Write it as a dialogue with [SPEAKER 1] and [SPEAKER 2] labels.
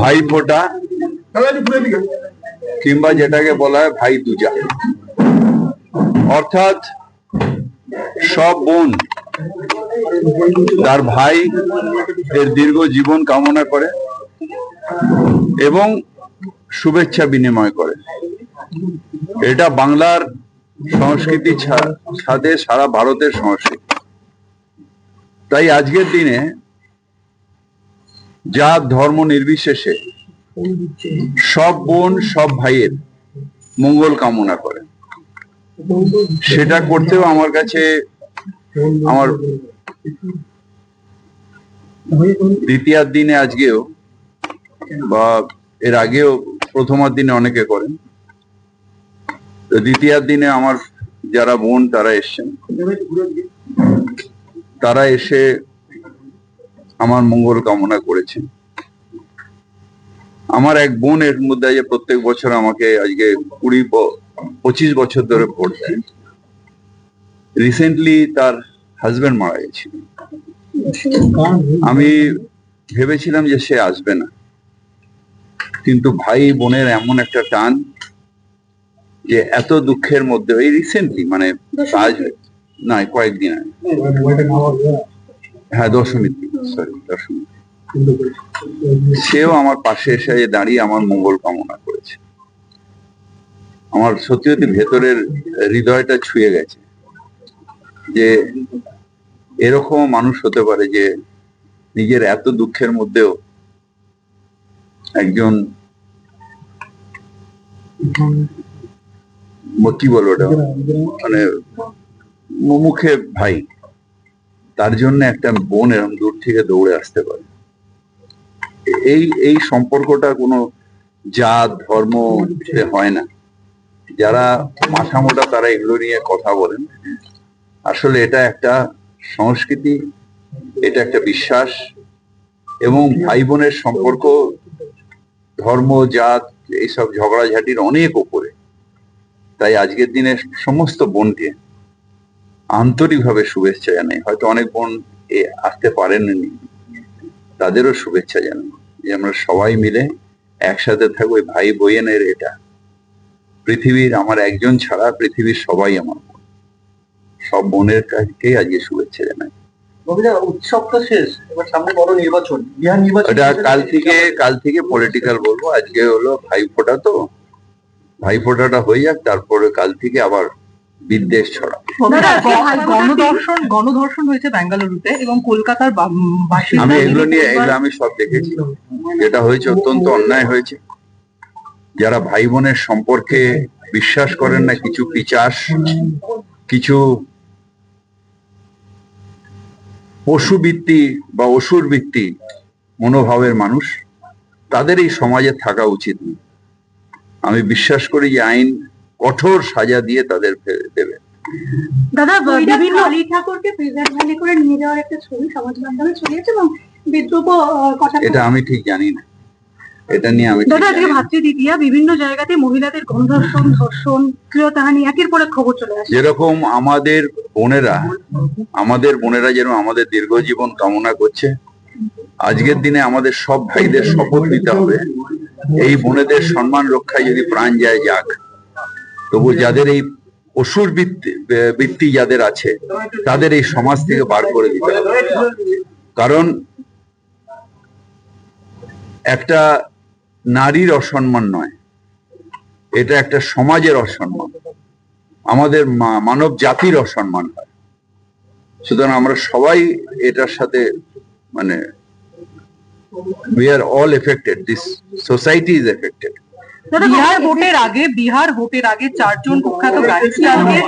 [SPEAKER 1] ভাই ফোটা কিংবা যেটাকে বলা হয় ভাই দুজা অর্থাৎ সব বোন তার ভাই এর দীর্ঘ জীবন কামনা করে এবং শুভেচ্ছা বিনিময় করে। এটা বাংলার সংস্কৃতি সাথে সারা ভারতের সংস্কৃতি। তাই আজকের দিনে জাত ধর্ম নির্বিশেষে সব বোন, সব ভাইয়ের মঙ্গল কামনা করে। সেটা করতেও আমার কাছে আমার দ্বিতীয়ার দিনে আজকেও বা এর আগেও প্রথমার দিনে অনেকে করেন। তো দ্বিতীয়ার দিনে আমার যারা বোন, তারা এসছেন। তারা এসে আমার মঙ্গল কামনা করেছেন আমার এক বোন এর মধ্যে যে প্রত্যেক বছর আমাকে আজকে কুড়ি পঁচিশ বছর ধরে ভোট দেয় রিসেন্টলি তার হাজবেন্ড মারা গেছিল। আমি ভেবেছিলাম যে সে আসবে না। কিন্তু ভাই বোনের এমন একটা টান যে এত দুঃখের মধ্যে এই রিসেন্টলি মানে আজ না কয়েকদিন আগে। হ্যাঁ দশমীর দিন সরি দশমী সেও আমার পাশে এসে দাঁড়িয়ে আমার মঙ্গল কামনা করেছে। আমার সত্যি ভেতরের হৃদয়টা ছুঁয়ে গেছে যে এরকম মানুষ হতে পারে যে নিজের এত দুঃখের মধ্যেও একজন কি বলব ওটা? মানে মুখে ভাই। তার জন্য একটা বোন এরকম দূর থেকে দৌড়ে আসতে পারে। এই এই সম্পর্কটা কোনো জাত, ধর্ম হয় না। যারা মাথা মোটা তারা এগুলো নিয়ে কথা বলেন। আসলে এটা একটা সংস্কৃতি, এটা একটা বিশ্বাস এবং ভাই বোনের সম্পর্ক, ধর্ম, জাত, এইসব ঝগড়াঝাটির অনেক ওপরে। তাই আজকের দিনে সমস্ত বোনকে আন্তরিকভাবে শুভেচ্ছা জানাই। হয়তো অনেক বোন এ আসতে পারেননি। তাদেরও শুভেচ্ছা জানাই। যে আমরা সবাই মিলে একসাথে থাকব ভাই বোনের এটা। পৃথিবীর আমার একজন ছাড়া পৃথিবীর সবাই আমার বোন। সব বোনের কাছেই আজকে শুভেচ্ছা জানাই।
[SPEAKER 2] উৎসব তো শেষ। এবার সামনে বড় নির্বাচন। বিহার নির্বাচন
[SPEAKER 1] এটা কাল থেকে কাল থেকে পলিটিক্যাল বলব। আজকে হলো ভাই ফোটা তো। ভাই ফোটাটা হয়ে যাক তারপরে কাল থেকে আবার বিদ্বেষ ছড়া
[SPEAKER 3] গণধর্ষণ গণধর্ষণ হয়েছে বেঙ্গালুরুতে এবং কলকাতার
[SPEAKER 1] আমি এগুলো নিয়ে এগুলো আমি সব দেখেছি। যেটা হয়েছে অত্যন্ত অন্যায় হয়েছে। যারা ভাই বোনের সম্পর্কে বিশ্বাস করেন না কিছু পিচাস কিছু পশু পশুবৃত্তি বা অসুর বৃত্তি মনোভাবের মানুষ তাদের এই সমাজে থাকা উচিত আমি বিশ্বাস করি যে আইন কঠোর সাজা দিয়ে তাদের ফেলে দেবে।
[SPEAKER 3] দাদা বিভিন্ন
[SPEAKER 4] কালী ঠাকুরকে ভ্যালি করে নিয়ে যাওয়ার একটা ছবি সমাজ মাধ্যমে ছড়িয়েছে এবং বিদ্রুপ কথা
[SPEAKER 1] এটা আমি ঠিক জানি না। এটা নিয়ে আমি
[SPEAKER 3] দাদা আজকে। বিভিন্ন জায়গাতে মহিলাদের গণধর্ষণ ধর্ষণ প্রিয়তাহানি একের পর এক খবর চলে আসে।
[SPEAKER 1] যেরকম আমাদের বোনেরা আমাদের বোনেরা যেরকম আমাদের দীর্ঘ জীবন কামনা করছে আজকের দিনে আমাদের সব ভাইদের শপথ নিতে হবে। এই বোনেদের সম্মান রক্ষায় যদি প্রাণ যায় যাক। তবু যাদের এই অসুর বৃত্তি যাদের আছে, তাদের এই সমাজ থেকে বার করে দিতে হবে। কারণ একটা নারীর অসম্মান নয়, এটা একটা সমাজের অসম্মান। আমাদের মানব জাতির অসম্মান হয়। সুতরাং আমরা সবাই এটার সাথে মানে we are all affected this society is affected
[SPEAKER 3] Bihar ভোটের আগে বিহার ভোটের আগে চারজন কুখ্যাত গাড়ি চালকের